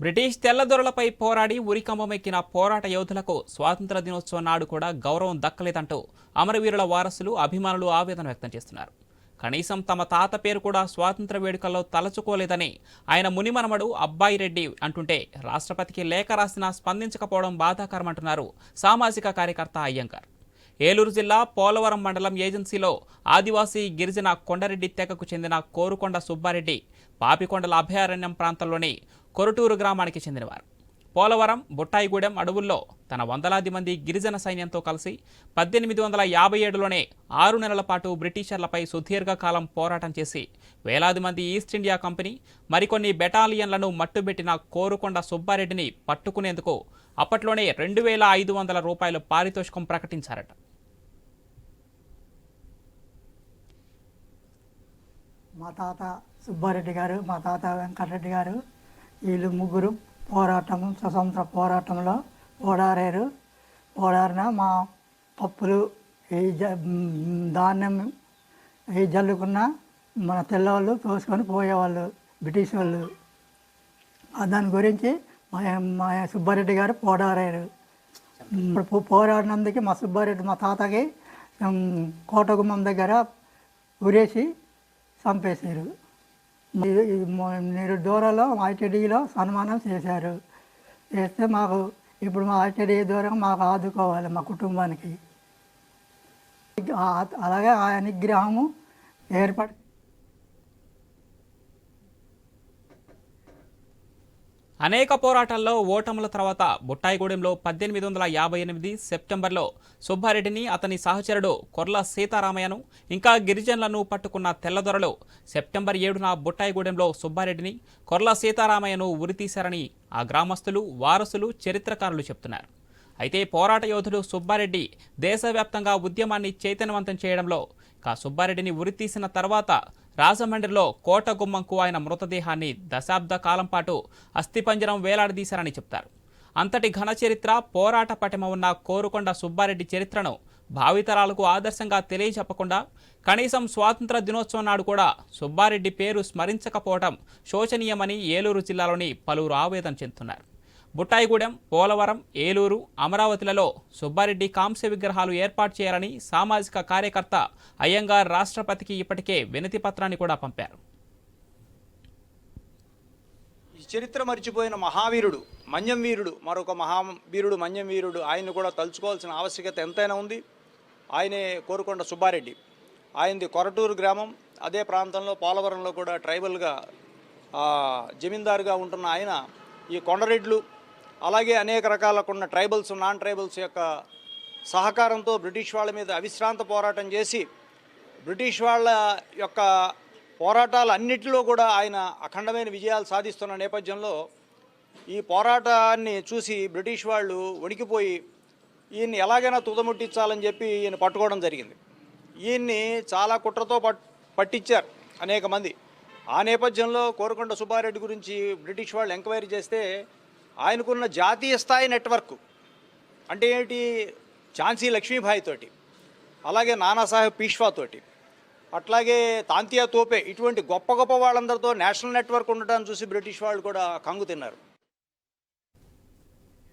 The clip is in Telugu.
బ్రిటిష్ తెల్లదొరలపై పోరాడి ఉరికంబమెక్కిన పోరాట యోధులకు స్వాతంత్ర దినోత్సవం నాడు కూడా గౌరవం దక్కలేదంటూ అమరవీరుల వారసులు అభిమానులు ఆవేదన వ్యక్తం చేస్తున్నారు. కనీసం తమ తాత పేరు కూడా స్వాతంత్ర వేడుకల్లో తలచుకోలేదని ఆయన మునిమనమడు అబ్బాయి రెడ్డి అంటుంటే రాష్ట్రపతికి లేఖ రాసినా స్పందించకపోవడం బాధాకరమంటున్నారు సామాజిక కార్యకర్త అయ్యంగార్. ఏలూరు జిల్లా పోలవరం మండలం ఏజెన్సీలో ఆదివాసీ గిరిజన కొండరెడ్డి తెగకు చెందిన కోరుకొండ సుబ్బారెడ్డి పాపికొండల అభయారణ్యం ప్రాంతంలోని కొరటూరు గ్రామానికి చెందినవారు. పోలవరం బుట్టాయిగూడెం అడవుల్లో తన వందలాది మంది గిరిజన సైన్యంతో కలిసి పద్దెనిమిది వందల యాభై ఏడులోనే ఆరు నెలల పాటు బ్రిటిషర్లపై సుదీర్ఘకాలం పోరాటం చేసి వేలాది మంది ఈస్ట్ ఇండియా కంపెనీ మరికొన్ని బెటాలియన్లను మట్టుబెట్టిన కోరుకొండ సుబ్బారెడ్డిని పట్టుకునేందుకు అప్పట్లోనే రెండు వేల ఐదు వందల రూపాయలు పారితోషికం ప్రకటించారట. మా తాత సుబ్బారెడ్డి గారు మా తాత వెంకటరెడ్డి గారు వీళ్ళు ముగ్గురు పోరాటం స్వతంత్ర పోరాటంలో ఓడారారు. ఓడారిన మా పప్పులు ఈ జ ధాన్యం ఈ జల్లుకున్న మన తెల్లవాళ్ళు తోసుకొని పోయేవాళ్ళు బ్రిటిష్ వాళ్ళు. దాని గురించి మా మా సుబ్బారెడ్డి గారు పోరాడారు ఇప్పుడు పోరాడినందుకు మా సుబ్బారెడ్డి మా తాతకి కోటగుమ్మం దగ్గర ఉరేసి చంపేశారు. మీరు దూరంలో ఐటీడీలో సన్మానం చేశారు. చేస్తే మాకు ఇప్పుడు మా ఐటీడీ దూరం మాకు ఆదుకోవాలి మా కుటుంబానికి. అలాగే ఆ నిగ్రహము ఏర్పడి అనేక పోరాటాల్లో ఓటముల తర్వాత బుట్టాయిగూడెంలో పద్దెనిమిది వందల యాభై ఎనిమిది సెప్టెంబర్లో సుబ్బారెడ్డిని అతని సహచరుడు కొర్ల సీతారామయ్యను ఇంకా గిరిజనులను పట్టుకున్న తెల్లదొరలు సెప్టెంబర్ ఏడున బుట్టాయిగూడెంలో సుబ్బారెడ్డిని కొర్ల సీతారామయ్యను ఉరితీశారని ఆ గ్రామస్తులు వారసులు చరిత్రకారులు చెప్తున్నారు. అయితే పోరాట యోధుడు సుబ్బారెడ్డి దేశవ్యాప్తంగా ఉద్యమాన్ని చైతన్యవంతం చేయడంలో కా సుబ్బారెడ్డిని ఉరితీసిన తర్వాత రాజమండ్రిలో కోటగుమ్మంకు ఆయన మృతదేహాన్ని దశాబ్ద కాలం పాటు అస్థిపంజరం వేలాడదీశారని చెప్తారు. అంతటి ఘన చరిత్ర పోరాట పటిమ ఉన్న కోరుకొండ సుబ్బారెడ్డి చరిత్రను భావితరాలకు ఆదర్శంగా తెలియచెప్పకుండా కనీసం స్వాతంత్ర దినోత్సవం నాడు కూడా సుబ్బారెడ్డి పేరు స్మరించకపోవడం శోచనీయమని ఏలూరు జిల్లాలోని పలువురు ఆవేదన చెందుతున్నారు. బుట్టాయిగూడెం పోలవరం ఏలూరు అమరావతిలలో సుబ్బారెడ్డి కాంస్య విగ్రహాలు ఏర్పాటు చేయాలని సామాజిక కార్యకర్త అయ్యంగార్ రాష్ట్రపతికి ఇప్పటికే వినతి పత్రాన్ని కూడా పంపారు. ఈ చరిత్ర మర్చిపోయిన మహావీరుడు మన్యం వీరుడు మరొక మహావీరుడు మన్యం వీరుడు ఆయన్ని కూడా తలుచుకోవాల్సిన ఆవశ్యకత ఎంతైనా ఉంది. ఆయనే కోరుకొండ సుబ్బారెడ్డి. ఆయనది కొరటూరు గ్రామం అదే ప్రాంతంలో పోలవరంలో కూడా ట్రైబల్గా జమీందారుగా ఉంటున్న ఆయన ఈ కొండరెడ్లు అలాగే అనేక రకాలకున్న ట్రైబల్స్ నాన్ ట్రైబల్స్ యొక్క సహకారంతో బ్రిటిష్ వాళ్ళ మీద అవిశ్రాంత పోరాటం చేసి బ్రిటిష్ వాళ్ళ యొక్క పోరాటాలన్నిటిలో కూడా ఆయన అఖండమైన విజయాలు సాధిస్తున్న నేపథ్యంలో ఈ పోరాటాన్ని చూసి బ్రిటిష్ వాళ్ళు వణికిపోయి ఈయన్ని ఎలాగైనా తుదముట్టించాలని చెప్పి ఈయన పట్టుకోవడం జరిగింది. ఈయన్ని చాలా కుట్రతో పట్టించారు అనేక మంది. ఆ నేపథ్యంలో కోరకొండ సుబ్బారెడ్డి గురించి బ్రిటిష్ వాళ్ళు ఎంక్వైరీ చేస్తే ఆయనకున్న జాతీయ స్థాయి నెట్వర్క్ అంటే ఏంటి? ఝాన్సీ లక్ష్మీబాయి తోటి అలాగే నానాసాహెబ్ పీష్వా తోటి అట్లాగే తాంతియా తోపే ఇటువంటి గొప్ప గొప్ప వాళ్ళందరితో నేషనల్ నెట్వర్క్ ఉండటాన్ని చూసి బ్రిటిష్ వాళ్ళు కూడా కంగు తిన్నారు.